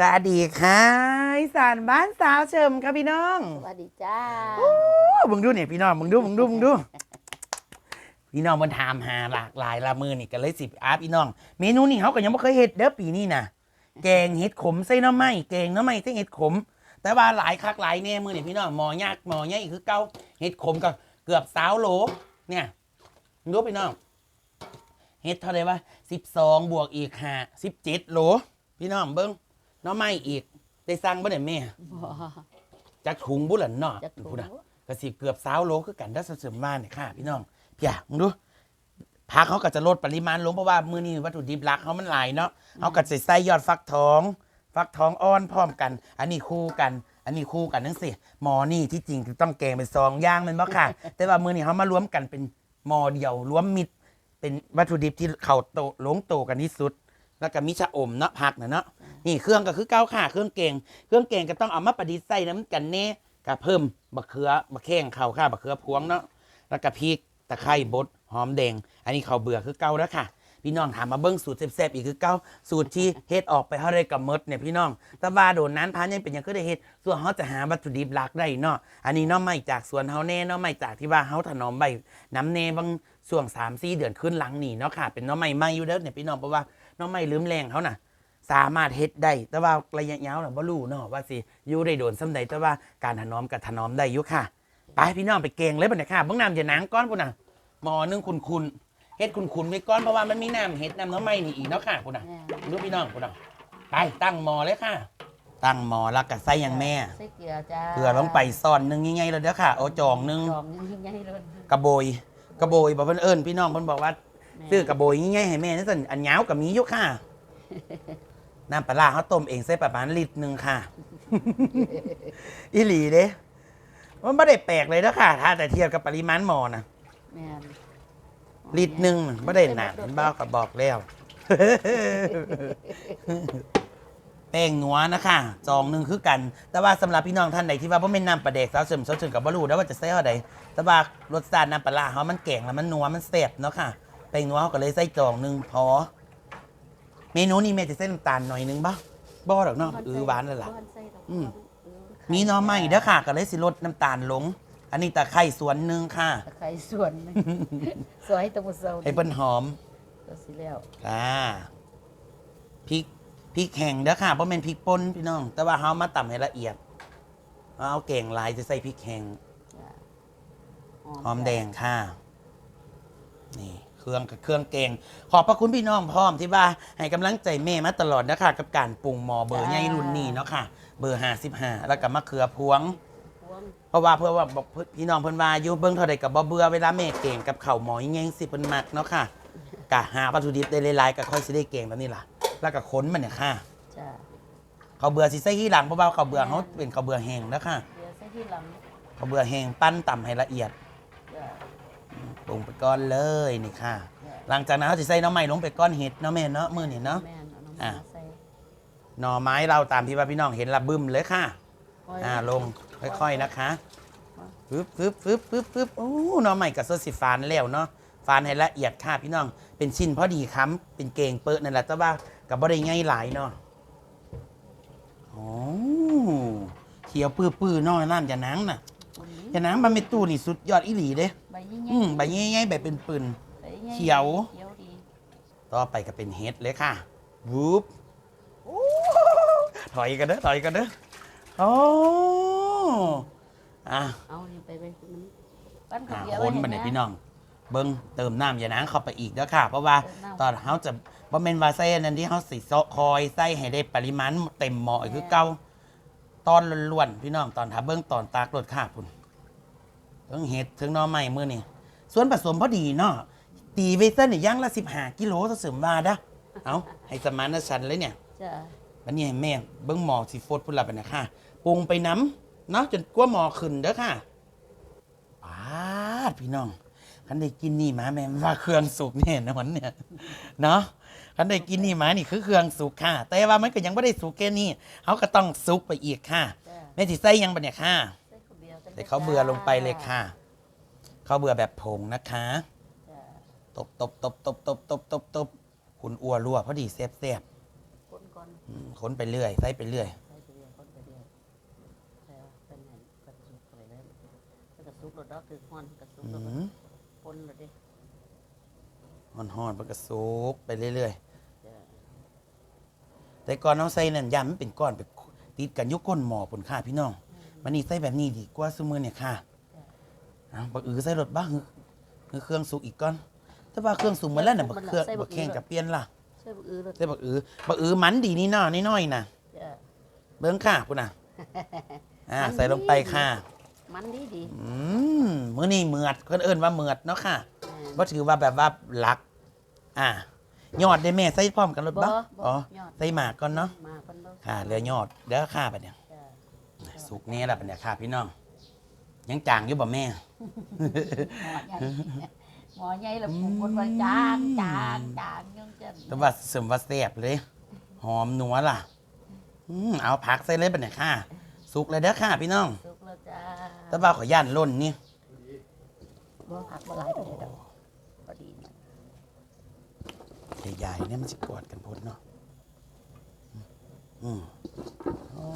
สวัสดีค่ะอีสานบ้านสาวเฉิมครับพี่น้องสวัสดีจ้าโอ้มึงดูเนี่ยพี่น้องมึงดูมึงดูมึงดู พี่น้องมันถามหาหลากหลายละมือนี่กันเลยสิอาพี่น้อง เมนูนี่เขาก็ยังไม่เคยเห็ดเด้อปีนี้นะแกงเห็ดขมใส่หน้ำไม้แกงหน้ำไม้ใส่เห็ดขม แต่ว่าหลายคักหลายแน่มือนี่พี่น้องหมอยากหมอใหญ่คือเก้าเห็ดขมก็เกือบสาวโหลเนี่ยมึงดูพี่น้องเห็ดเท่าไหร่วะสิบสองบวกอีกห้าสิบเจ็ดโหลพี่น้องเบิ้ง หน้ำไม้อีก ได้สั่งบ่ได้แม่ บ่จากถุงบุหลันเนาะจะถูพูกดนะก็สิเกือบสาวโลคือกันถ้าเสริมมาเนี่ยค่ะ พี่น้องพี่อะมึงดูพักเขาก็จะลดปริมาณลงเพราะว่ามื้อนี้วัตถุดิบหลักเขามันหลายเนาะเขาก็จะใส่ยอดฟักทอง ฟักทองอ่อนพร้อมกัน อันนี้คู่กัน อันนี้คู่กันนั่นสิหมอนี่ที่จริงคือต้องแกงเป็นซองย่างแมันบ่ค่ะ แต่ว่ามื้อนี้เขามารวมกันเป็นหมอเดียวรวมมิตรเป็นวัตถุดิบที่เข้าโตะลงโตกันที่สุด แล้วก็มีชะอมเนาะผักนะเนาะนี่เครื่องก็คือเก้าค่ะเครื่องแกงเครื่องแกงก็ต้องเอามาประดิษฐ์ใส่น้ำกันแน่ก็เพิ่มบะเขือบะแข้งเข้าค่ะบะเขือพวงเนาะแล้วก็พริกตะไคร้บดหอมแดง อันนี้เขาวเบื่อคือเก้าแล้วค่ะ พี่น้องถามมาเบิ้งสูตรแซ่บๆอีกคือเก้าสูตรที่เฮ็ดออกไปเฮาได้กับมดเนี่ยพี่น้องแต่ว่าโดนนั้นพานยังเป็นหยังก็ได้เฮ็ดส่วนเฮาจะหาวัตถุดิบหลักได้เนาะอันนี้เนาะไม่จากสวนเฮาแน่เนาะไม่จากที่ว่าเฮาถนอมใบน้ำแน่บางช่วง3 4เดือนขึ้นหลังนี่เนาะค่ะเป็นเนาะไม่ไม่อยู่เด้อเนี่ยพี่น้องเพราะว่าเนาะไม่ลืมแรงเขาน่ะ สามารถเฮ็ดได้ แต่ว่าระยะยาวน่ะบ่รู้เนาะว่าสิอยู่ได้โดนส่ำใดแต่ว่าการถนอมกับถนอมได้อยู่ค่ะ ไปพี่น้องไปเกงเลยบัดนี้ค่ะเบิ่งน้ำจะหนังก้อนพุ่นน่ะหมอหนึงคุณๆเฮ็ดคุณๆไว้ก้อนเพราะว่ามันมีน้ำเฮ็ดน้ำน้ำไหม้นี่อีกเนาะค่ะพุ่นน่ะแม่ดูพี่น้องพุ่นน่ะไปตั้งหมอเลยค่ะ ตั้งหมอแล้วก็ใส่หยังแม่ใส่เกลือจ้าเกลือลงไปซ่อนหนึงง่ายๆแล้วเด้อค่ะ เอาจองหนึงจองนึงยิ่งใหญ่เลยกระโบยกระโบยบอกเพิ่นเอิ้นพี่น้องเพิ่นบอกว่า ซื้อกระโบยง่ายๆให้แม่นั่นสิอันยาวกับมีอยู่ค่ะ น้ำปลาร้าเขาต้มเองใส่ประมาณลิตรหนึ่งค่ะ อีหลีเด้มันไม่ได้แปลกเลยนะค่ะ ถ้าแต่เทียบกับปริมาณหมอนะแม่นลิตรหนึ่งไม่ได้หนักเห็นบ้ากับบอกแล้ว แป้งนัวนะคะจองหนึ่งคือกัน แต่ว่าสำหรับพี่น้องท่านใดที่ว่าพ่อแม่นน้ำปลาเด็กสาวเสริมสาวเสริมกับบรูแล้วว่าจะใส่เท่าใดแต่ว่ารสชาติน้ำปลาร้าเขามันแกงแล้วมันนัวมันแซ่บเนาะค่ะ แป้งนัวเขาก็เลยใส่จองหนึ่งพอ เมนูนี้แม่จะใส่น้ำตาลหน่อยหนึงบ่บ่หรอกเนาะเออหวานแล้วล่ะ อืม มีหน้อไม้เด้อค่ะ ก็เลยสิลดน้ำตาลลง อันนี้ตะไคร้ส่วนหนึ่งค่ะ ตะไคร้ส่วนนึ่งสวยตะมุเซาให้เปิ้นหอม ก็สิแล้วค่ะพริกพริกแห้งเด้อค่ะเพราะเป็นพริกป่นพี่น้อง แต่ว่าเฮามาตำให้ละเอียดเอาแกงลายจะใส่พริกแห้งหอมแดงค่ะ นี่ รื่องกับเครื่องแกงขอบพระคุณพี่น้องพร้อมที่ว่าให้กำลังใจแม่มาตลอดนะคะกับการปรุงหมอเบอร์ใหญ่รุ่นนี้เนาะค่ะ เบอร์ห้าสิบห้าแล้วก็มะเขือพวงพวงเพราะว่าเพื่อว่าบอกพี่น้องเพิ่นว่าอยู่เบิ่งเท่าใดกับบ่เบื่อเวลาแม่เก่งกับข้าวหมอยังไงสิเพิ่นมักเนาะค่ะกะหาวัตถุดิบได้หลายๆก็ค่อยสิได้เก่งแบบนี้ล่ะ แล้วก็ค้นมันเนี่ยค่ะจ้าข้าวเบื่อสิใส่ที่หลังเพราะว่าข้าวเบื่อเขาเป็นข้าวเบื่อแห้งแล้วค่ะเกลือใส่ที่หลังข้าวเบื่อแห้งปั้นต่ำให้ละเอียดจ้า ปรุงไปก้อนเลยนี่ค่ะจ้าหลังจากนั้นเขาสิใส่หน้ำไม้ลงไปก้อนเห็ดเนาะแม่เนาะมื้อนี้เนาะ แม่นเอาน้ำอะมันใส่หน่อไม้เราตามที่ว่าพี่น้องเห็นละบึ้มเลยค่ะค่อยอ่าลงค่อยๆนะคะปึ๊บปึ๊บปึ๊บปึ๊บปึ๊บโอ้หน้อใหม่กับโซสิฟานแล้วเนาะฟานให้ละเอียดค่ะพี่น้อง เป็นชิ้นพอดีค้ำเป็นเกงเปิดนั่นแหละแต่ว่ากับบ่ได้ง่ายหลายเนาะโอ้เขียวปื้อปื้อๆเน้อยนั่นจะหนังน่ะคนนี้จะหนังมันเป็นตู้นี่สุดยอดอีหลีเด้ ใบยิ่งใหญ่อืมใบง่ายๆแบบเป็นปืนใบใหญ่เขียว เขียวดีต่อไปก็เป็นเฮ็ดเลยค่ะวูบโอ้ถอยกันเด้อถอยกันเด้อโอ้อะเอานี่ไปไปมันปั้นข้าหาวเกี๊ยวคนบันไดพี่น้อง เบิ้งเติมน้ำอย่านังเข้าไปอีกเด้อค่ะ เพราะว่า ตอนเขาจะบ่แม่นว่าใส่อันนั้นที่เขาสิเซาะคอยใส่ให้ได้ปริมาณเต็มหม้ออีกคือเก่าตอนล้วนๆพี่น้องตอนถ้าเบิ้งตอนตากรสค่ะพุ่น เบิ้งเห็ดถึงหน้อใหม่มื้อนี้ส่วนผสมพอดีเนาะตีไว้ซะนี่ย่างละ15กิโลซะเสริมว่าเด้อเอาให้สมานฉันท์เลยเนี่ยจ้าวันนี้ให้แม่เบิ้งหมอสีโฟดพุ่นละไปนะค่ะปรุงไปน้ำเนาะจนกว่าหมอขึ้นเด้อค่ะปาดพี่น้องคันได้กินนี่มาแม่ว่าเครื่องสุกแน่นอนเนี่ยเนาะคันได้กินนี่มานี่คือเครื่องสุกค่ะ แต่ว่ามันก็ยังไม่ได้สุกแค่นี้เขาก็ต้องสุกไปอีกค่ะจ้าแม่สิใส่หยังปะเนี่ยค่ะใส่ข้าวเบียวกันใส่ข้าวเบื่อลงไปเลยค่ะข้าวเบื่อแบบผงนะคะ จ้าตบตบตบตบตบตบตบตบคุณอัวรั่วพอดีแซ่บแซ่บคนก่อนๆอืมขนไปเรื่อยใส่ไปเรื่อย ใส่ไปเรื่อยคนไปเรื่อยแล้วเป็นไงกระสุกไปเลยแล้วกระสุกรถดอกคือฮอนกระสุกอืแล้วก็มปนเลยดิห่อนๆมันก็สุกไปเรื่อยจ้ะๆ แต่ก่อนเอาใส่นั่นยำมันเป็นก้อนไปติดกันอยุก้นหม้อผลค่าพี่น้อง มันนี่ใส่แบบนี้ดีกว่าซุมือเนี่ยค่ะเอาบักอือใส่รถบ้างคือเครื่องสุกอีกก้อน แต่ว่าเครื่องสุกหมาแล้วน่ะบักเครื่องบักแข้งกับเปลี่ยนล่ะใส่บุอื้อเลยใส่บักอือบักอือมันดีนี่น้อน้อยๆน่ะจ้ะเบิ้งค่ะคุณน่ะ อ่า ใส่ลงไปค่ะ มันดีดีอืมมื้อนี้เหมือดเพิ่นเอิ้นว่าเหมือดเนาะค่ะแม่นบ่ถือว่าแบบว่าหลัก อ่า ยอดได้แม่ใส่พร้อมกันรถบ่บ่บ่อ๋อ ยอดใส่หมากก่อนเนาะ มาคนบ่ค่ะเหลือยอดเด้อค่ะบัดเนี่ยจ้ะ สุกแน่ละบัดเนี่ยค่ะพี่น้อง ยังจางอยู่บ่แม่ หมอใหญ่หมอใหญ่ละผมคนว่าจางจางจางยังจันแต่ว่าเสริมว่าแซ่บเลย หอมนัวล่ะ อืมเอาผักใส่เลยบัดเนี่ยค่ะ สุกเลยเด้อค่ะ พี่น้อง สุกแล้วจ้าแต่ว่าขอย่านล่นนี่บ่ผักบ่หลายปานใดดอกพอดีนะใหญ่ๆเนี่ยมันสิกอดกันพ้นเนาะอืม โอ้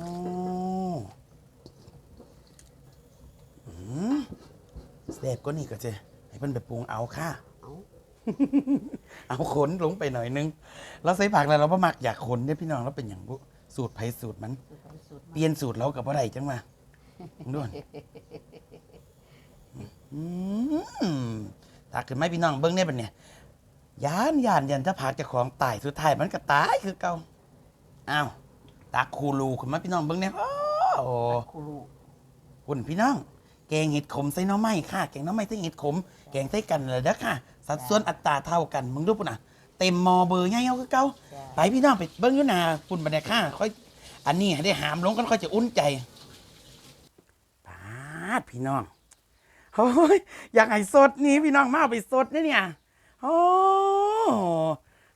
อืมแซ่บก็นี่ก็จะให้เพิ่นไปปรุงเอาค่ะ เอาเอาขนลงไปหน่อยนึง เราใส่ผักแล้วเราบ่มักอยากขนเนี่ยพี่น้องเราเป็นอย่างบุสูตรไผสูตรมันสุดไปสุดเปลี่ยนสูตรเรากับบ่ได้จังมาด้วยอืมตักขึ้นไหมพี่น้องเบิ้งเนี่ยเป็นเนี่ยยานยานยันถ้าผักเจะของตายสุดท้ายมันก็ตายคือเก่าอ้าว ตักคูรูขึ้นมาพี่น้องเบิ้งเนี่ยโอ้โหครูลูกคุณพี่น้อง แกงเห็ดขมใส่หน้อไม้ค่ะ แกงหน้อไม้ใส่เห็ดขม แกงใส่กันเลยเด้อค่ะ สัดส่วนอัตราเท่ากัน มึงดูปุ่นอะ เต็มหมอเบอร์ไงเอาคือเก่าจ้ะไปพี่น้องไปเบิ้งอยู่หนาปุ่นบันไดข้าค่อย อันนี้ให้ได้หามลงกันค่อยจะอุ่นใจปาดพี่น้องโอ้ยอยากให้สดนี่พี่น้องมาเอาไปสดเนี่ยเนี่ยโอ้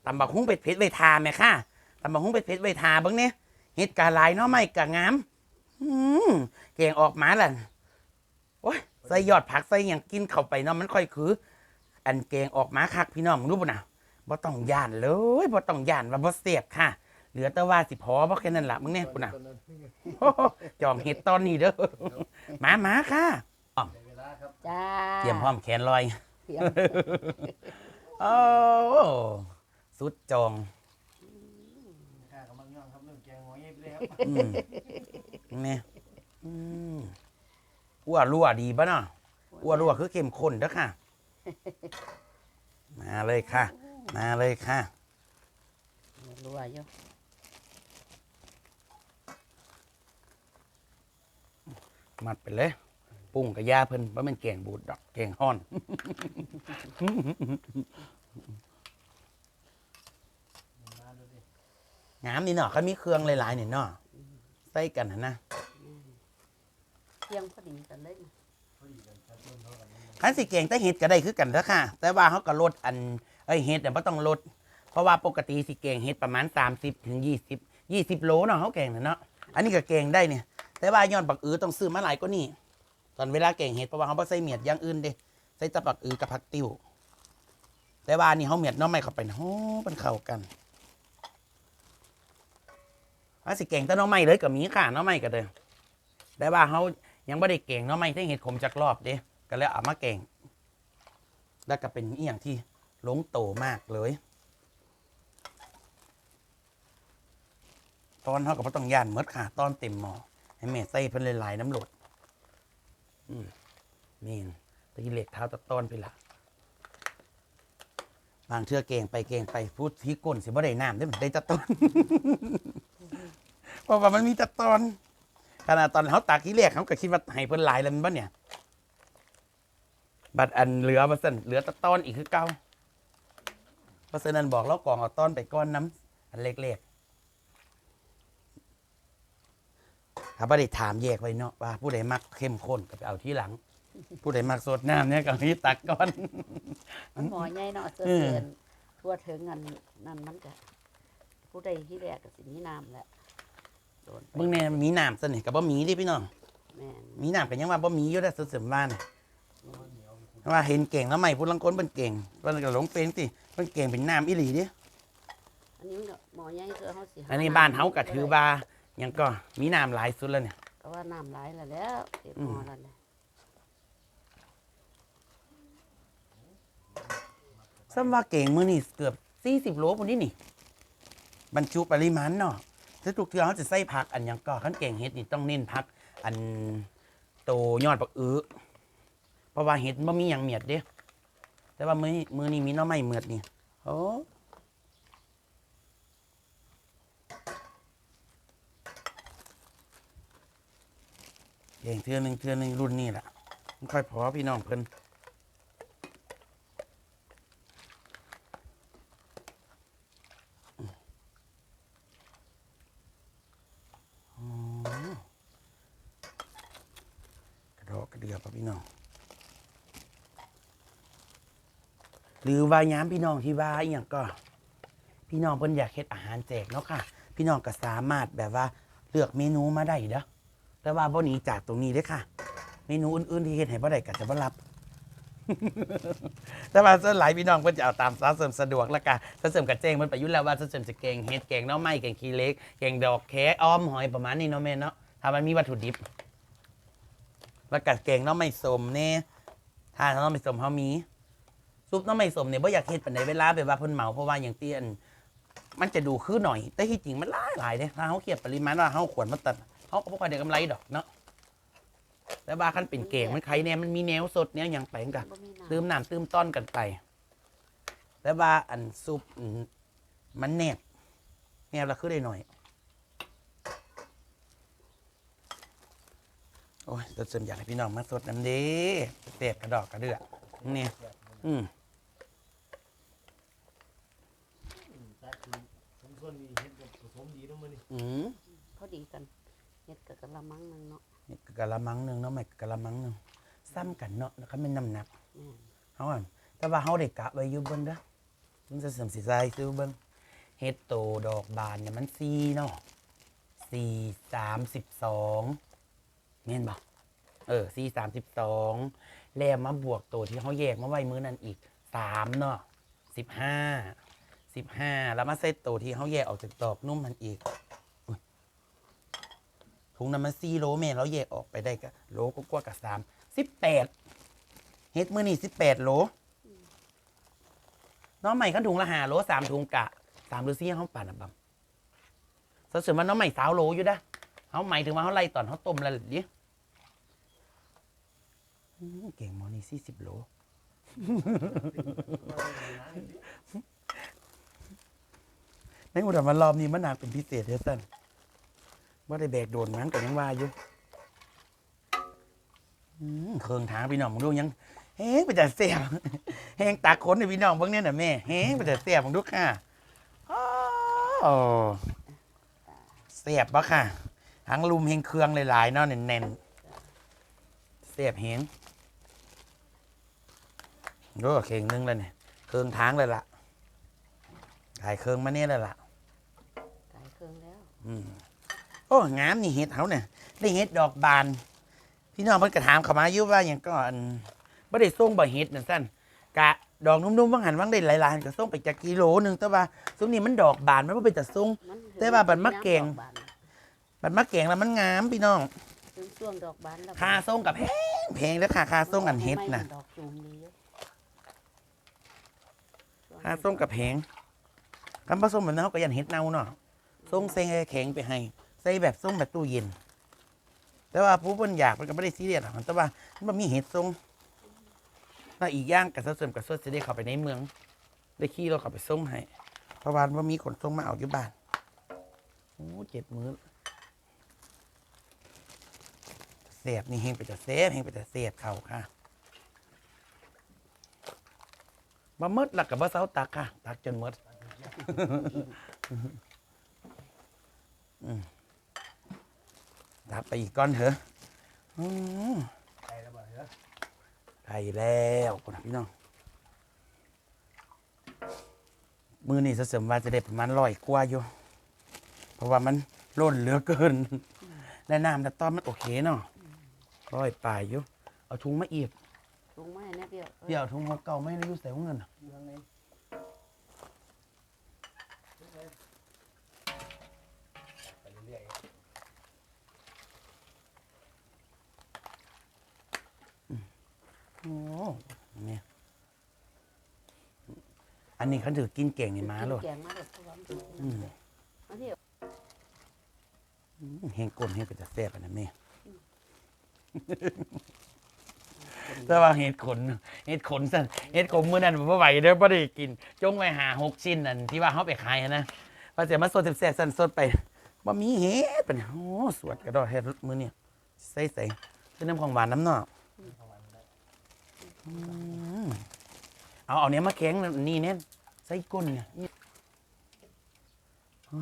ตำบักหุ้งเป็ดเผ็ดไวทาแม่ค่ะตำบักหุ้งเป็ดเผ็ดไวทาเบิ้งเนี่ย เห็ดกาลายเนาะไม่กะงาม อืมเก่งออกมาล่ะโอ้ยใส่ยอดผักใส่อย่างกินเข้าไปเนาะมันค่อยคือ อันเก่งออกมาคักพี่น้องรู้ป่ะนะบ่ต้องย่านเลยบ่ต้องย่านว่าบ่เสียบค่ะ เหลือแต่ว่าสิพอบ่แค่นั้นล่ะมึงเนี่ยปุ่นน่ะโอ้โหจองเห็ดตอนนี้เด้อมามาค่ะจ้าเตรียมพร้อมแขนลอยเตรียมโอ้สุดจอง ข้าก็มักย่องครับเรื่องแกงห อยไปเลยครับอืมเนี่ยอืมอ้วรั่วดีปะเนาะอ้วรั่วคือเข้มข้นเด้อค่ะ มาเลยค่ะ มาเลยค่ะ รัวอยู่มัดไปเลยปรุงกับยาเพิ่นว่ามันแกงบูดดอกแกงห้อน มาดูดิ งามนี่เนาะเขามีเครื่องหลายๆนี่เนาะใส่กันหั่นนะเที่ยงพอดีกันเลยนะพอดีกันชัดต้นเท่ากันนี่คันสิแกงแต่เห็ดก็ได้คือกันเด้อค่ะ แต่ว่าเขาก็ลดอันเอ้ยเห็ดเนี่ยบ่ต้องลด เพราะว่าปกติสิแกงเห็ดประมาณ 30ถึง20 20โลเนาะเขาแกงน่ะเนาะอันนี้ก็แกงได้เนี่ย แต่ว่าย้อนปักอือต้องซื้อมาหลายกว่านี้ตอนเวลาแกงเห็ดเพราะว่าเขาบ่ใส่เมียดอย่างอื่นเด้ใส่แตะปักอือกับผักติ้วแต่ว่าอันนี่เขาเมียดหน้อไม่เข้าไปนะโอ้มันเข้ากัน ว่าสิแกงแต่น้อไม่เลยก็มีค่ะน้อไม่ก็เด้อแต่ว่าเขายังไม่ได้แกงน้อไม่ที่เห็ดขมจากรอบเด้ก็เลยเอามาแกงแล้วก็เป็นอีหยังที่หลงโตมากเลย ตอนเขาก็บ่ต้องยานเมดค่ะ ตอนเต็มหมอให้แม่ใส่เพิ่นหลายๆน้ำหลดนี่ตะกี้เหล็กเท้าตะตอนไปละบางเทือเก่งไปเก่งไปพูดที่ก้นสิบ่ได้น้ำได้ได้ตะตอน เพราะว่ามันมีตะตอน ขนาดตอนเขาตักที่แรกเขาก็คิดว่าให้เพิ่นหลายแล้วมันบ่เนี่ย บัดอันเหลือมาสั่นเหลือแตะตอนอีกคือเก่าเพราะฉะนั้นบอกเรากองเอาตอนไปก้อนน้ำอันเล็กๆถ้าบ่ได้ถามแยกไว้เนาะว่า ผู้ใดมักเข้มข้นก็ไปเอาที่หลัง ผู้ใดมักสดน้ำเนี่ยก็ให้ตักก่อน หมอใหญ่เนาะเสื้ออืมเกินทั่วถึงอันนั่นมันก็ผู้ใดที่แรกก็สิมีน้ำแหละ โดนไปเบิ่งเนี่ยมีน้ำสนิทกับบ่มีเดิพี่น้อง แม่นมีน้ำกันยังว่าบ่มีอยู่ได้อเสริมบ้านน่ะว่าเห็นเก่งแล้วใหม่พูดลังก้นเป็นเก่งเพิ่นก็หลงเป็นสิเพิ่นเก่งเป็นน้ำอีหลีเดิอันนี้มันก็หมอใหญ่คือเฮาสิอันนี้บ้านเฮาก็ถือว่าหยังก็มีน้ำหลายสุดแล้วเนี่ย ก็ว่าน้ำหลายแล้วแหล้วเต็มหม้อแล้วเนี่ยซ้ำว่าเก่งมื้อนี่เกือบ 40 โลพุ่นนี่นี่ บรรจุปริมาณเนาะ ถ้าทุกเทือเขาจะใส่ผักอันหยังก็ขั้นเก่งเฮ็ดนี่ต้องเน้นผัก อันโตยอดปักอื้อเพราะว่าเห็ดบ่มีหยังเมียดเด้แต่ว่ามือมือนี้มีหน้อไม้เมียดนี่โอ้เก่งเทือหนึงเทือหนึงรุ่นนี้แหละมันค่อยพอพี่น้องเพิ่น กระดอกกระ เดือพี่น้อง หรือว่าย้ำพี่น้องที่ว่าอย่างก็ พี่น้องเพิ่นอยากเฮ็ดอาหารแจกเนาะค่ะ พี่น้องก็สามารถแบบว่าเลือกเมนูมาได้เด้อแต่ว่าบ่หนีจากตรงนี้เด้อค่ะ เมนูอื่นๆที่เฮ็ดให้บ่ได้ก็จะบ่รับแต่ว่าส่วนหลายพี่น้องเพิ่นจะเอาตามซาเสริมสะดวกแล้วกันซาเสริมกับแจ้งมันไปยู่แล้วว่าซาเสริมจะเก่งเฮ็ดแกงหน้อไม้แกงขี้เล็กแกงดอกแคอ้อมหอยประมาณนี้เนาะแม่เนาะถ้ามันมีวัตถุดิบ แล้วกัดแกงหน้องไม่สมเนี่ยทานหน้องไม่สมเขามีซุปหน้องไม่สมเนี่ยบ่อยากเฮ็ดปานใดเวลาแบบว่าเพิ่นเหมาเพราะว่าอย่างเตี้ยนมันจะดูคือหน่อย แต่ที่จริงมันหลายหลายเด้ถ้าเขาเคียบปริมาณว่าเขาขวนมาตัดเขาก็บ่ค่อยได้กำไรดอกเนาะแต่ว่าคันเป็นเก่งมันใครเนี่ยมันมีแนวสดแนวหยังไปกันบ่มีน้ำตื้มน้ำตื้มต้อนกันไป แต่ว่าอันซุปอืมมันแนบแนบละคือได้หน่อย โอ้ยตัวเสริมอยากให้พี่น้องมาสดน้ำดีเต็บกระดอกกระเดือนี่อืมเห็กเนาะอนี้อืมพอดีกันเฮ็ดกับกะละมังนึงเนาะเนี่กะละมังหนึงเนาะไม่กะละมังหนึงซ้ำกันเนาะแล้วก็ไม่น้ำหนักเฮาอะแต่ว่าเขาได้กะไว้อยู่บิ่งเด้อเพิ่จะเสริมสีใจซื้อเบิ่งเฮ็ดโตดอกบานเนี่ยมันสี่เนาะสี่สามสิบสอง เน่นบอกเออซีสามสิบสองแล้วมาบวกตัวที่เขาแยกมาไว้มื้อนั้นอีกสามเนาะสิบห้าสิบห้าแล้วมาเซตตัวที่เขาแยกออกจากดอกนุ่มมันอีกถุงน้ำมันซีโลเมนแล้วแยกออกไปได้ก็โลก็กว่ากับสามสิบแปดเฮ็ดมื้อนี่สิบแปดโลน้องใหม่ขั้นถุงละหาโลสามถุงกะสามหรือซี่เขาปั่นอะบัมสส่วนมันน้องใหม่สาวโลอยู่ด้ะเขาหมายถึงว่าเขาไล่ตอนเขาต้มแล้วดิ เก่งมอนี่สี่สิบโลในอุดรมารอบนี้มันหนักเป็นพิเศษเด้อสันว่าได้แบกโดนมันก็ยังว่าอยู่เครื่องทางพี่น้องมึงดูยังเฮ้ไปแต่เสียบแหงตาขนในพี่น้องเบิ่งเนี่ยน่ะแม่เฮ้ไปแต่เสียบมึงดูค่ะอ้เสียบปะค่ะทั้งลุมเฮงเครื่องหลายๆเนาะแน่นๆเสียบเฮง ดูเข่งหนึงเลยเนี่ยเครื่องทางเลยล่ะถ่ายเครื่องมาเนี่ยเลยล่ะกายเครื่องแล้วอืมโอ้งามนี่เห็ดเขาเนี่ยได้เห็ดดอกบาน พี่น้องเพิ่นกระถามเข้ามาอยู่ว่าอย่างก่อนบ่ได้ส่งบ่เห็ดนั่นซั่นกะดอกนุ่มๆบางหันบางได้หลายๆก็ส่งไปจากกิโลหนึงแต่ว่าซุมนี้มันดอกบานมันบ่เป็นแต่ส่งมันถึงแต่ว่าบัดมะแกงน้ำดอานบัดมาแกงแล้วมันงามพี่น้องถึงช่วงดอกบานแล้วค่าส่งกับแพงแพงแล้วค่ะค่าส่งอันเห็ดน่ะไม่ดอกจูมดีอยู่ ค่าส่งกับแพงคำผสมแบบนั้นเขาก็ยันเห็ดเน่าเนาะส่งเซ็งแข็งไปให้ใส่แบบส่งแบบตู้เย็น แต่ว่าผู้เพิ่นอยากมันก็ไม่ได้ซีเรียสหรอกแต่ว่ามันมีเห็ดส่งแล้วอีกอย่างกับเสริมกับสวดจะได้เข้าไปในเมือง ได้ขี่รถเข้าไปส่งให้เพราะว่าว่ามีขนส่งมาเอาอยู่บ้านโอ้เจ็ดมื้อเสียบนี่เฮงไปแต่เสียบเฮงไปแต่เสียบเขาค่ะ บ่หมดหลักกับบ่เซาตักค่ะ ตักจนมดอืมตักไปอีกก้อนเถอะไก่ระบาดเหรอไก่แล้วคุณพี่น้อง มือนี่เสริมว่าจะได้ประมาณร้อยกว่าอยู่ เพราะว่ามันล้นเหลือเกิน และน้ำแต่ตอนมันโอเคเนาะร้อยปลายอยู่ เอาถุงมาอีบ เนี่ยเดี๋ยวทุ่งหกเก่าไม่ได้ยุ่ใส่ขเงินอะโอ้เนี่ยอันนี้เขาถือกินเก่งนี่มาเลยเกงมาแบบความสุขมอันี้อืห้งก้นแห้งเปจะแซ่บอันนั้นแม่ แต่ว่าเห็ดขนเห็ดขนสั่นเห็ดขมมื้อนั้นบ่ไหวเด้อบ่ได้กิน จงไว้หาหกชิ้นนั่นที่ว่าเฮาไปขายอะนะว่าจมาสดแซ่บๆสั่นสดไปบ่มีเห็ดปะเนี่ยโอ้สวดกระดอกเฮ็ดมื้อนี้ใส่ๆเป็นน้ำของหวานน้ำเนาะอืมเอาเอาเนี้ยมาแข็งนี่เนี่ยใส่ก้นเนี่ยอ๋อ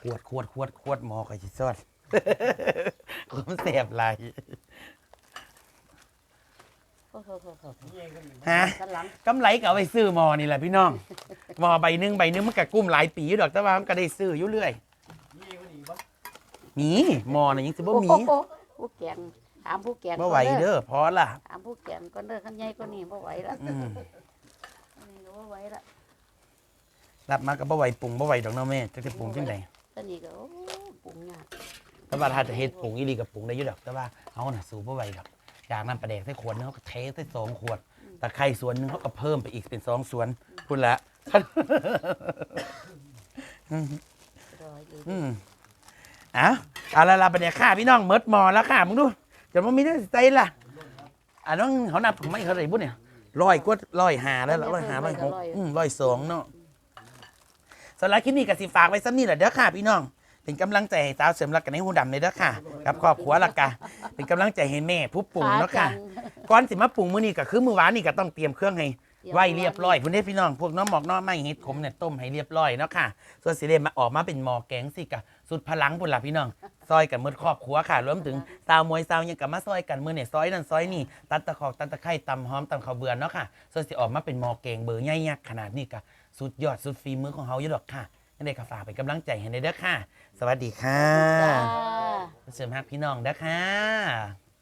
ขวดขวดขวดขวดหมอก็สิซอดความแซ่บหลาย โอ้โหโหโห นี่เองก็มี ฮะสันหลังกำไรก็เอาไปซื้อหมอนี่แหละพี่น้องหมอใบหนึ่งใบหนึ่งมันก็กุ้มหลายปีอยู่ดอกแต่ว่ามันก็ได้ซื้ออยู่เรื่อยนี่เองก็ดีปะมีหมอน่ะยังสิบ่มีโอ้โหผู้แกงถามผู้แกงบ่ไหวเด้อพอละถามผู้แกงก็เด้อขันใหญ่ก็นี่บ่ไหวละอืมอันนี้ก็บ่ไหวละรับมาก็บ่ไหวปรุงบ่ไหวดอกเนาะแม่จักสิปรุงจังไดตอนนี้ก็โอ้ปรุงยากแต่ว่าถ้าจะเฮ็ดปรุงอีหลีก็ปรุงได้อยู่ดอกแต่ว่าเฮาน่ะสู้บ่ไหวดอก จากนั้นปลาแดกใส่ขวดนึงเขาก็เทใส่สองขวดตะไคร้สวนหนึงเขาก็เพิ่มไปอีกเป็นสองสวนพุ่นละรอยอยู่อืมอะเอาละลาบัดเนี่ยค่ะพี่น้องเมิดหมอแล้วค่ะมึงดูจะมามีได้ใจล่ะอะน้องเขานับถุงไม่เขาไหนบุ้เนี่ยร้อยกว่าร้อยหาแล้วล่ะร้อยหาร้อยหกอืมร้อยสองเนาะสำหรับคลิปนี้ก็สิฝากไว้ซ้ำนี่แหละเด้อค่ะพี่น้อง เป็นกำลังใจให้สาวเสริมรักกันในหูดำเลยเด้อค่ะ กับครอบครัวละกะเป็นกำลังใจให้แม่ผู้ปรุงเนาะค่ะ ก่อนสิมาปรุงมื้อนี้ก็คือมื้อวานนี่ก็ต้องเตรียมเครื่องให้ไว้เรียบร้อยพุ่นเด้พี่น้องพวกน้องหมอกน้องไม้เห็ดขมเนี่ยต้มให้เรียบร้อยเนาะค่ะ ส่วนสิเลมาออกมาเป็นหมอแกงสิกะสุดพลังพุ่นล่ะพี่น้อง ซอยกันมือครอบครัวค่ะ รวมถึงสาวมวยสาวหยังกับมาซอยกันมือเนี่ยซอยนั่นซอยนี่ตัดตะขอกตัดตะไคร้ตำหอมตำข้าวเบือนเนาะค่ะ ส่วนสิออกมาเป็นหมอแกงเบอร์ใหญ่ยักษ์ขนาดนี้ก็สุดยอดสุดฝีมือของเฮาอยู่ดอกค่ะ นั่นเองก็ฝากเป็นกำลังใจให้ในเด้อค่ะ สวัสดีค่ะจ้าเสริมฮักพี่น้องเด้อค่ะ